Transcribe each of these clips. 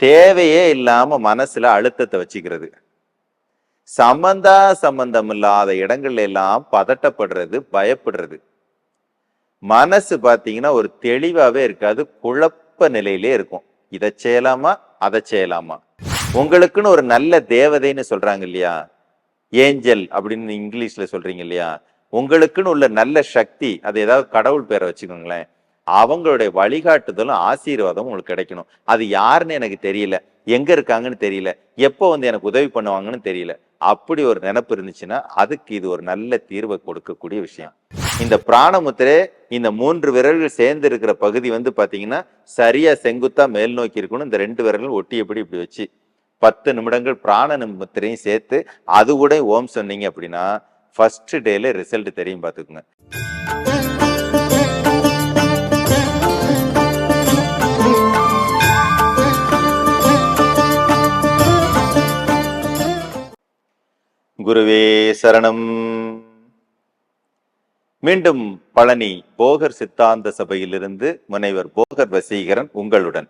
தேவையே இல்லாம மனசுல அழுத்தத்தை வச்சுக்கிறது. சம்பந்தா சம்பந்தம் இல்லாத இடங்கள்ல எல்லாம் பதட்டப்படுறது பயப்படுறது. மனசு பார்த்தீங்கன்னா ஒரு தெளிவாவே இருக்காது குழப்ப நிலையிலே இருக்கும். இதை செய்யலாமா அதை செய்யலாமா? உங்களுக்குன்னு ஒரு நல்ல தேவதைன்னு சொல்றாங்க இல்லையா? ஏஞ்சல் அப்படின்னு இங்கிலீஷ்ல சொல்றீங்க இல்லையா? உங்களுக்குன்னு உள்ள நல்ல சக்தி அது ஏதாவது கடவுள் பேரை வச்சுக்கோங்களேன். அவங்களுடைய வழிகாட்டுதலும் ஆசீர்வாதமும் உங்களுக்கு கிடைக்கணும். அது யாருன்னு எனக்கு தெரியல. எங்க இருக்காங்கன்னு தெரியல. எப்போ வந்து எனக்கு உதவி பண்ணுவாங்கன்னு தெரியல. அப்படி ஒரு நினப்பு இருந்துச்சுன்னா அதுக்கு இது ஒரு நல்ல தீர்வை கொடுக்கக்கூடிய விஷயம். இந்த பிராணமுத்திரே இந்த மூன்று விரல்கள் சேர்ந்து இருக்கிற பகுதி வந்து பாத்தீங்கன்னா சரியா செங்குத்தா மேல் நோக்கி இருக்கணும். இந்த ரெண்டு விரல்கள் ஒட்டியபடி இப்படி வச்சு பத்து நிமிடங்கள் பிராண முத்திரையும் சேர்த்து அது கூட ஓம் சொன்னீங்க அப்படின்னா ஃபர்ஸ்ட் டேல ரிசல்ட் தெரியும் பார்த்துக்குங்க குருவே சரணம். மீண்டும் பழனி போகர் சித்தாந்த சபையிலிருந்து முனைவர் போகர் வசீகரன் உங்களுடன்.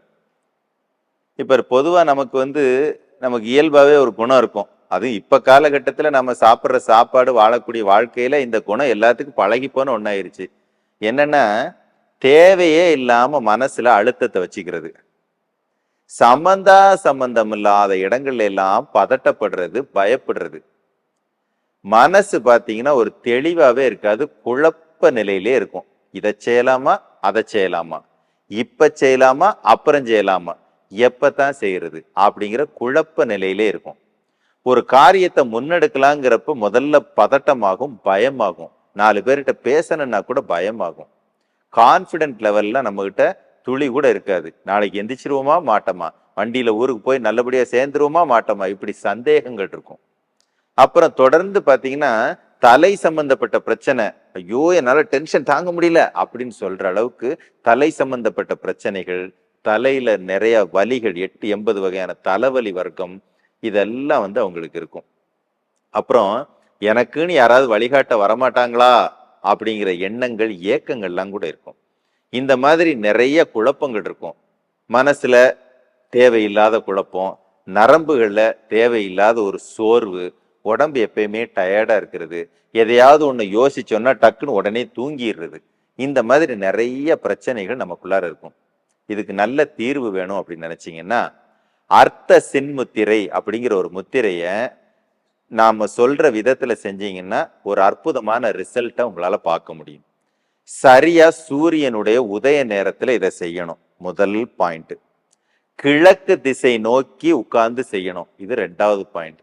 இப்ப பொதுவா நமக்கு வந்து நமக்கு இயல்பாவே ஒரு குணம் இருக்கும். அது இப்ப காலகட்டத்துல நம்ம சாப்பிட்ற சாப்பாடு வாழக்கூடிய வாழ்க்கையில இந்த குணம் எல்லாத்துக்கும் பழகி போன ஒன்னாயிருச்சு என்னன்னா தேவையே இல்லாம மனசுல அழுத்தத்தை வச்சுக்கிறது. சம்பந்தா சம்பந்தம் இல்லாத இடங்கள்ல எல்லாம் பதட்டப்படுறது பயப்படுறது. மனசு பார்த்தீங்கன்னா ஒரு தெளிவாகவே இருக்காது குழப்ப நிலையிலே இருக்கும். இதை செய்யலாமா அதை செய்யலாமா? இப்போ செய்யலாமா அப்புறம் செய்யலாமா? எப்போ தான் செய்கிறது அப்படிங்கிற குழப்ப நிலையிலே இருக்கும். ஒரு காரியத்தை முன்னெடுக்கலாங்கிறப்ப முதல்ல பதட்டமாகும் பயமாகும். நாலு பேர்கிட்ட பேசணும்னா கூட பயமாகும். கான்ஃபிடென்ட் லெவலில் நம்மக்கிட்ட துளி கூட இருக்காது. நாளைக்கு எந்திரிச்சிருவோமா மாட்டோமா? வண்டியில் ஊருக்கு போய் நல்லபடியாக சேர்ந்துருவோமா மாட்டோமா? இப்படி சந்தேகங்கள் இருக்கும். அப்புறம் தொடர்ந்து பார்த்தீங்கன்னா தலை சம்பந்தப்பட்ட பிரச்சனை. ஐயோ என்னால் டென்ஷன் தாங்க முடியல அப்படின்னு சொல்ற அளவுக்கு தலை சம்பந்தப்பட்ட பிரச்சனைகள் தலையில நிறைய வலிகள் எட்டு எண்பது வகையான தலைவலி வர்க்கம் இதெல்லாம் வந்து அவங்களுக்கு இருக்கும். அப்புறம் எனக்குன்னு யாராவது வழிகாட்ட வரமாட்டாங்களா? அப்படிங்கிற எண்ணங்கள் ஏக்கங்கள்லாம் கூட இருக்கும். இந்த மாதிரி நிறைய குழப்பங்கள் இருக்கும். மனசுல தேவையில்லாத குழப்பம் நரம்புகளில் தேவையில்லாத ஒரு சோர்வு உடம்பு எப்பயுமே டயர்டாக இருக்கிறது. எதையாவது ஒன்று யோசிச்சோன்னா டக்குன்னு உடனே தூங்கிடுறது. இந்த மாதிரி நிறைய பிரச்சனைகள் நமக்குள்ளார இருக்கும். இதுக்கு நல்ல தீர்வு வேணும் அப்படின்னு நினச்சிங்கன்னா அர்த்த சின்முத்திரை அப்படிங்கிற ஒரு முத்திரையை நாம் சொல்கிற விதத்தில் செஞ்சீங்கன்னா ஒரு அற்புதமான ரிசல்ட்டை உங்களால் பார்க்க முடியும். சரியாக சூரியனுடைய உதய நேரத்தில் இதை செய்யணும். முதல் பாயிண்ட்டு கிழக்கு திசை நோக்கி உட்கார்ந்து செய்யணும். இது ரெண்டாவது பாயிண்ட்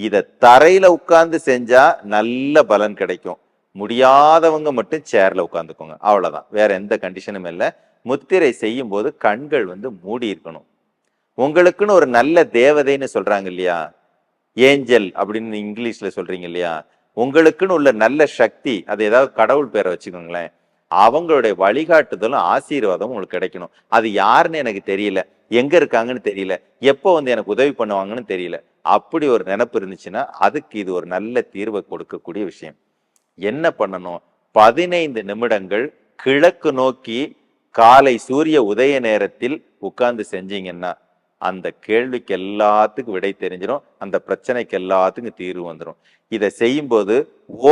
இதை தரையில உட்கார்ந்து செஞ்சா நல்ல பலன் கிடைக்கும். முடியாதவங்க மட்டும் சேர்ல உட்காந்துக்கோங்க அவ்வளவுதான். வேற எந்த கண்டிஷனும் இல்லை. முத்திரை செய்யும் போது கண்கள் வந்து மூடி இருக்கணும். உங்களுக்குன்னு ஒரு நல்ல தேவதைன்னு சொல்றாங்க இல்லையா? ஏஞ்சல் அப்படின்னு இங்கிலீஷ்ல சொல்றீங்க இல்லையா? உங்களுக்குன்னு உள்ள நல்ல சக்தி அது ஏதாவது கடவுள் பேரை வச்சுக்கோங்களேன். அவங்களுடைய வழிகாட்டுதலும் ஆசீர்வாதமும் உங்களுக்கு கிடைக்கணும். அது யாருன்னு எனக்கு தெரியல. எங்க இருக்காங்கன்னு தெரியல. எப்போ வந்து எனக்கு உதவி பண்ணுவாங்கன்னு தெரியல. அப்படி ஒரு நினப்பு இருந்துச்சுன்னா அதுக்கு இது ஒரு நல்ல தீர்வை கொடுக்கக்கூடிய விஷயம். என்ன பண்ணணும்? பதினைந்து நிமிடங்கள் கிழக்கு நோக்கி காலை சூரிய உதய நேரத்தில் உட்கார்ந்து செஞ்சீங்கன்னா அந்த கேள்விக்கு எல்லாத்துக்கும் விடை தெரிஞ்சிடும் அந்த பிரச்சனைக்கு எல்லாத்துக்கும் தீர்வு வந்துடும் இதை செய்யும்போது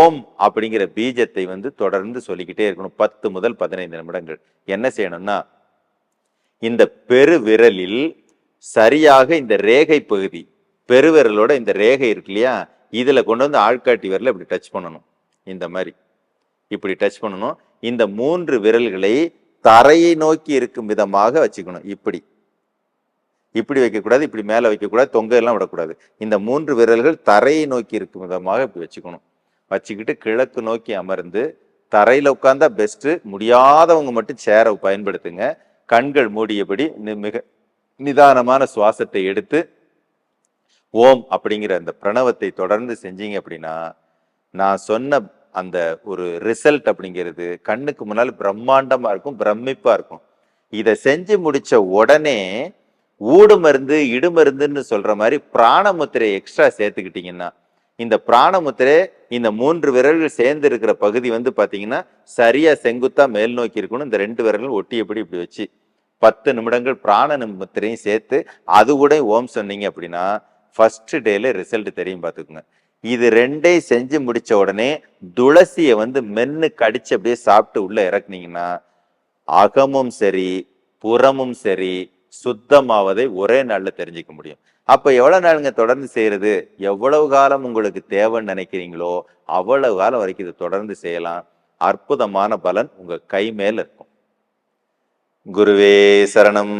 ஓம் அப்படிங்கிற பீஜத்தை வந்து தொடர்ந்து சொல்லிக்கிட்டே இருக்கணும். பத்து முதல் பதினைந்து நிமிடங்கள். என்ன செய்யணும்னா இந்த பெரு விரலில் சரியாக இந்த ரேகை பகுதி பெருவிரலோட இந்த ரேகை இருக்கு இல்லையா? இதில் கொண்டு வந்து ஆள்காட்டி விரலை இப்படி டச் பண்ணணும். இந்த மாதிரி. இப்படி டச் பண்ணணும். இந்த மூன்று விரல்களை தரையை நோக்கி இருக்கும் விதமாக வச்சுக்கணும். இப்படி. இப்படி வைக்கக்கூடாது இப்படி மேலே வைக்கக்கூடாது தொங்க எல்லாம் விடக்கூடாது. இந்த மூன்று விரல்கள் தரையை நோக்கி இருக்கும் விதமாக இப்படி வச்சுக்கணும். வச்சுக்கிட்டு கிழக்கு நோக்கி அமர்ந்து தரையில் உட்காந்தா பெஸ்ட்டு முடியாதவங்க மட்டும் சேரை பயன்படுத்துங்க. கண்கள் மூடியபடி நி- மிக நிதானமான சுவாசத்தை எடுத்து ஓம் அப்படிங்கிற அந்த பிரணவத்தை தொடர்ந்து செஞ்சீங்க அப்படின்னா நான் சொன்ன அந்த ஒரு ரிசல்ட் அப்படிங்கிறது கண்ணுக்கு முன்னால் பிரம்மாண்டமாக இருக்கும் பிரமிப்பாக இருக்கும். இதை செஞ்சு முடிச்ச உடனே ஊடு மருந்து இடுமருந்துன்னு சொல்கிற மாதிரி பிராணமுத்திரை எக்ஸ்ட்ரா சேர்த்துக்கிட்டிங்கன்னா இந்த பிராணமுத்திரை இந்த மூன்று விரல்கள் சேர்ந்து இருக்கிற பகுதி வந்து பார்த்தீங்கன்னா சரியாக செங்குத்தாக மேல் நோக்கி இருக்கணும் இந்த ரெண்டு விரல்கள் ஒட்டியபடி இப்படி வச்சு பத்து நிமிடங்கள் பிராண முத்திரையும் சேர்த்து அது கூட ஓம் சொன்னீங்க அப்படின்னா ஃபர்ஸ்ட் டேல ரிசல்ட் தெரியும் பார்த்துக்குங்க. இது ரெண்டையும் செஞ்சு முடிச்ச உடனே துளசியை வந்து மென்னு கடிச்சு அப்படியே சாப்பிட்டு உள்ள இறக்குனீங்கன்னா அகமும் சரி புறமும் சரி சுத்தமாவதை ஒரே நாள்ல தெரிஞ்சுக்க முடியும். அப்ப எவ்வளவு நாளுங்க தொடர்ந்து செய்யறது? எவ்வளவு காலம் உங்களுக்கு தேவைன்னு நினைக்கிறீங்களோ அவ்வளவு காலம் வரைக்கும் இது தொடர்ந்து செய்யலாம். அற்புதமான பலன் உங்க கை மேல இருக்கும். குருவே சரணம்.